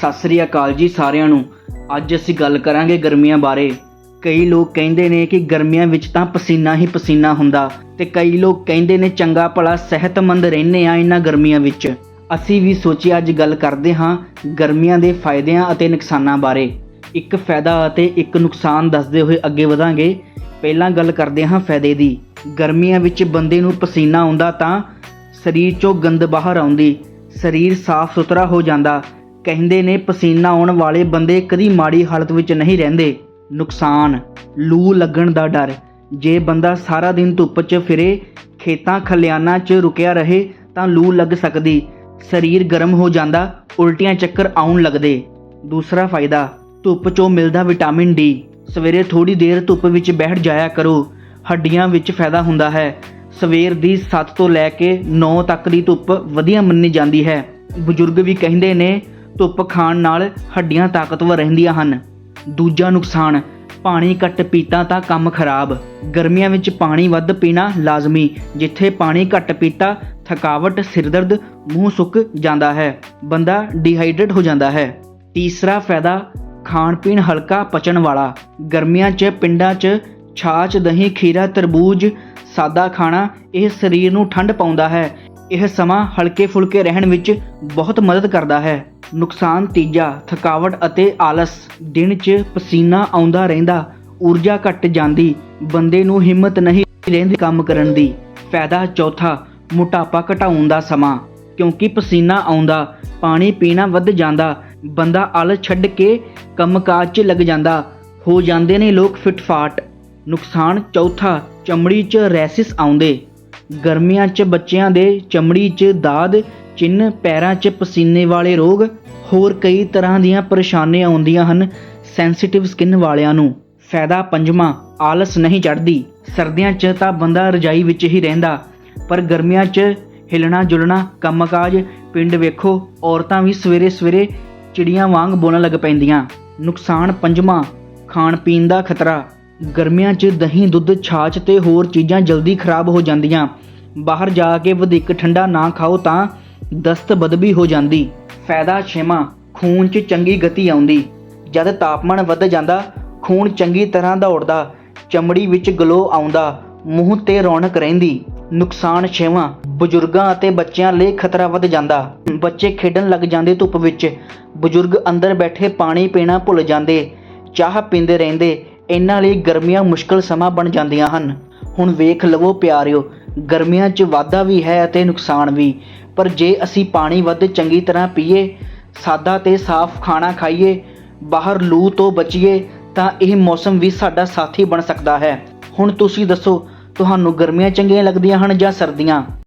ਸਤਿ ਸ੍ਰੀ ਅਕਾਲ ਜੀ ਸਾਰਿਆਂ ਨੂੰ। ਅੱਜ ਅਸੀਂ ਗੱਲ ਕਰਾਂਗੇ ਗਰਮੀਆਂ ਬਾਰੇ। ਕਈ ਲੋਕ ਕਹਿੰਦੇ ਨੇ ਕਿ ਗਰਮੀਆਂ ਵਿੱਚ ਤਾਂ ਪਸੀਨਾ ਹੀ ਪਸੀਨਾ ਹੁੰਦਾ ਤੇ ਕਈ ਲੋਕ ਕਹਿੰਦੇ ਨੇ ਚੰਗਾ ਭਲਾ ਸਿਹਤਮੰਦ ਰਹਿੰਦੇ ਆ ਇਹਨਾਂ ਗਰਮੀਆਂ ਵਿੱਚ। ਅਸੀਂ ਵੀ ਸੋਚਿਆ ਅੱਜ ਗੱਲ ਕਰਦੇ ਹਾਂ ਗਰਮੀਆਂ ਦੇ ਫਾਇਦਿਆਂ ਅਤੇ ਨੁਕਸਾਨਾਂ ਬਾਰੇ। ਇੱਕ ਫਾਇਦਾ ਅਤੇ ਇੱਕ ਨੁਕਸਾਨ ਦੱਸਦੇ ਹੋਏ ਅੱਗੇ ਵਧਾਂਗੇ। ਪਹਿਲਾਂ ਗੱਲ ਕਰਦੇ ਹਾਂ ਫਾਇਦੇ ਦੀ। ਗਰਮੀਆਂ ਵਿੱਚ ਬੰਦੇ ਨੂੰ ਪਸੀਨਾ ਆਉਂਦਾ ਤਾਂ ਸਰੀਰ 'ਚੋਂ ਗੰਦ ਬਾਹਰ ਆਉਂਦੀ। ਸਰੀਰ ਸਾਫ਼ ਸੁਥਰਾ ਹੋ ਜਾਂਦਾ। ਕਹਿੰਦੇ ਨੇ ਪਸੀਨਾ ਆਉਣ ਵਾਲੇ ਬੰਦੇ ਕਦੀ ਮਾੜੀ ਹਾਲਤ ਵਿੱਚ ਨਹੀਂ ਰਹਿੰਦੇ। ਨੁਕਸਾਨ, ਲੂ ਲੱਗਣ ਦਾ ਡਰ। ਜੇ ਬੰਦਾ ਸਾਰਾ ਦਿਨ ਧੁੱਪ 'ਚ ਫਿਰੇ, ਖੇਤਾਂ ਖਲਿਆਣਾ 'ਚ ਰੁਕਿਆ ਰਹੇ, ਤਾਂ ਲੂ ਲੱਗ ਸਕਦੀ। ਸਰੀਰ ਗਰਮ ਹੋ ਜਾਂਦਾ, ਉਲਟੀਆਂ ਚੱਕਰ ਆਉਣ ਲੱਗਦੇ। ਦੂਸਰਾ ਫਾਇਦਾ, ਧੁੱਪ 'ਚੋਂ ਮਿਲਦਾ ਵਿਟਾਮਿਨ ਡੀ। ਸਵੇਰੇ ਥੋੜੀ ਦੇਰ ਧੁੱਪ ਵਿੱਚ ਬੈਠ ਜਾਇਆ ਕਰੋ। ਹੱਡੀਆਂ ਵਿੱਚ ਫਾਇਦਾ ਹੁੰਦਾ ਹੈ। ਸਵੇਰ ਦੀ 7 ਤੋਂ ਲੈ ਕੇ 9 ਤੱਕ ਦੀ ਧੁੱਪ ਵਧੀਆ ਮੰਨੀ ਜਾਂਦੀ ਹੈ। ਬਜ਼ੁਰਗ ਵੀ ਕਹਿੰਦੇ ਨੇ ਧੁੱਪ ਖਾਣ ਨਾਲ ਹੱਡੀਆਂ ਤਾਕਤਵਰ ਰਹਿੰਦੀਆਂ ਹਨ। ਦੂਜਾ ਨੁਕਸਾਨ, ਪਾਣੀ ਘੱਟ ਪੀਤਾ ਤਾਂ ਕੰਮ ਖਰਾਬ। ਗਰਮੀਆਂ ਵਿੱਚ ਪਾਣੀ ਵੱਧ ਪੀਣਾ ਲਾਜ਼ਮੀ, ਜਿੱਥੇ ਪਾਣੀ ਘੱਟ ਪੀਤਾ, ਥਕਾਵਟ, ਸਿਰਦਰਦ, ਮੂੰਹ ਸੁੱਕ ਜਾਂਦਾ ਹੈ, ਬੰਦਾ ਡੀਹਾਈਡਰੇਟ ਹੋ ਜਾਂਦਾ ਹੈ। ਤੀਸਰਾ ਫਾਇਦਾ ਖਾਣ ਪੀਣ ਹਲਕਾ ਪਚਣ ਵਾਲਾ। ਗਰਮੀਆਂ 'ਚ, ਪਿੰਡਾਂ 'ਚ ਛਾਛ, ਦਹੀਂ, ਖੀਰਾ, ਤਰਬੂਜ, ਸਾਦਾ ਖਾਣਾ, ਇਹ ਸਰੀਰ ਨੂੰ ਠੰਡ ਪਾਉਂਦਾ ਹੈ। ਇਹ ਸਮਾਂ ਹਲਕੇ ਫੁਲਕੇ ਰਹਿਣ ਵਿੱਚ ਬਹੁਤ ਮਦਦ ਕਰਦਾ ਹੈ। ਨੁਕਸਾਨ, ਤੀਜਾ, ਥਕਾਵਟ ਅਤੇ ਆਲਸ। ਦਿਨ 'ਚ ਪਸੀਨਾ ਆਉਂਦਾ ਰਹਿੰਦਾ, ਊਰਜਾ ਘਟ ਜਾਂਦੀ, ਬੰਦੇ ਨੂੰ ਹਿੰਮਤ ਨਹੀਂ ਰਹਿੰਦੀ ਕੰਮ ਕਰਨ ਦੀ। ਫਾਇਦਾ ਚੌਥਾ, ਮੋਟਾਪਾ ਘਟਾਉਣ ਦਾ ਸਮਾਂ। ਕਿਉਂਕਿ ਪਸੀਨਾ ਆਉਂਦਾ, ਪਾਣੀ ਪੀਣਾ ਵੱਧ ਜਾਂਦਾ, ਬੰਦਾ ਆਲਸ ਛੱਡ ਕੇ ਕੰਮਕਾਜ 'ਚ ਲੱਗ ਜਾਂਦਾ, ਹੋ ਜਾਂਦੇ ਨੇ ਲੋਕ ਫਿਟਫਾਟ। ਨੁਕਸਾਨ ਚੌਥਾ, ਚਮੜੀ 'ਚ ਰੈਸਿਸ ਆਉਂਦੇ। ਗਰਮੀਆਂ 'ਚ ਬੱਚਿਆਂ ਦੇ ਚਮੜੀ 'ਚ ਦਾਦ ਚਿੰਨ੍ਹ ਪੈਰਾਂ 'ਚ ਪਸੀਨੇ ਵਾਲੇ ਰੋਗ, ਹੋਰ ਕਈ ਤਰ੍ਹਾਂ ਦੀਆਂ ਪਰੇਸ਼ਾਨੀਆਂ ਆਉਂਦੀਆਂ ਹਨ ਸੈਂਸਿਟਿਵ ਸਕਿਨ ਵਾਲਿਆਂ ਨੂੰ। ਫਾਇਦਾ ਪੰਜਵਾਂ, ਆਲਸ ਨਹੀਂ ਚੜਦੀ ਸਰਦੀਆਂ 'ਚ ਤਾਂ ਬੰਦਾ ਰਜਾਈ ਵਿੱਚ ਹੀ ਰਹਿੰਦਾ, ਪਰ ਗਰਮੀਆਂ 'ਚ ਹਿਲਣਾ ਜੁਲਣਾ ਕੰਮਕਾਜ, ਪਿੰਡ ਵੇਖੋ, ਔਰਤਾਂ ਵੀ ਸਵੇਰੇ ਸਵੇਰੇ ਚਿੜੀਆਂ ਵਾਂਗ ਬੋਲਣ ਲੱਗ ਪੈਂਦੀਆਂ। ਨੁਕਸਾਨ ਪੰਜਵਾਂ ਖਾਣ ਪੀਣ ਦਾ ਖਤਰਾ। ਗਰਮੀਆਂ 'ਚ ਦਹੀਂ, ਦੁੱਧ, ਛਾਛ ਤੇ ਹੋਰ ਚੀਜ਼ਾਂ ਜਲਦੀ ਖਰਾਬ ਹੋ ਜਾਂਦੀਆਂ। ਬਾਹਰ ਜਾ ਕੇ ਵਧੇਕ ਠੰਡਾ ਨਾ ਖਾਓ ਤਾਂ ਦਸਤ ਬਦਬੀ ਹੋ ਜਾਂਦੀ। ਫਾਇਦਾ ਛੇਵਾਂ, ਖੂਨ 'ਚ ਚੰਗੀ ਗਤੀ ਆਉਂਦੀ। ਜਦ ਤਾਪਮਾਨ ਵੱਧ ਜਾਂਦਾ, ਖੂਨ ਚੰਗੀ ਤਰ੍ਹਾਂ ਦੌੜਦਾ, ਚਮੜੀ ਵਿੱਚ ਗਲੋ ਆਉਂਦਾ, ਮੂੰਹ ਤੇ ਰੌਣਕ ਰਹਿੰਦੀ। ਨੁਕਸਾਨ ਛੇਵਾਂ, ਬਜ਼ੁਰਗਾਂ ਅਤੇ ਬੱਚਿਆਂ ਲਈ ਖਤਰਾ ਵੱਧ ਜਾਂਦਾ। ਬੱਚੇ ਖੇਡਣ ਲੱਗ ਜਾਂਦੇ ਧੁੱਪ ਵਿੱਚ। ਬਜ਼ੁਰਗ ਅੰਦਰ ਬੈਠੇ ਪਾਣੀ ਪੀਣਾ ਭੁੱਲ ਜਾਂਦੇ, ਚਾਹ ਪੀਂਦੇ ਰਹਿੰਦੇ, ਇਹਨਾਂ ਲਈ ਗਰਮੀਆਂ ਮੁਸ਼ਕਲ ਸਮਾਂ ਬਣ ਜਾਂਦੀਆਂ ਹਨ। ਹੁਣ ਵੇਖ ਲਵੋ ਪਿਆਰਿਓ, ਗਰਮੀਆਂ 'ਚ ਵਾਧਾ ਵੀ ਹੈ ਅਤੇ ਨੁਕਸਾਨ ਵੀ। ਪਰ ਜੇ ਅਸੀਂ ਪਾਣੀ ਵੱਧ ਚੰਗੀ ਤਰ੍ਹਾਂ ਪੀਏ, ਸਾਦਾ ਤੇ ਸਾਫ਼ ਖਾਣਾ ਖਾਈਏ, ਬਾਹਰ ਲੂ ਤੋਂ ਬਚੀਏ, ਤਾਂ ਇਹ ਮੌਸਮ ਵੀ ਸਾਡਾ ਸਾਥੀ ਬਣ ਸਕਦਾ ਹੈ। ਹੁਣ ਤੁਸੀਂ ਦੱਸੋ, ਤੁਹਾਨੂੰ ਗਰਮੀਆਂ ਚੰਗੀਆਂ ਲੱਗਦੀਆਂ ਹਨ ਜਾਂ ਸਰਦੀਆਂ?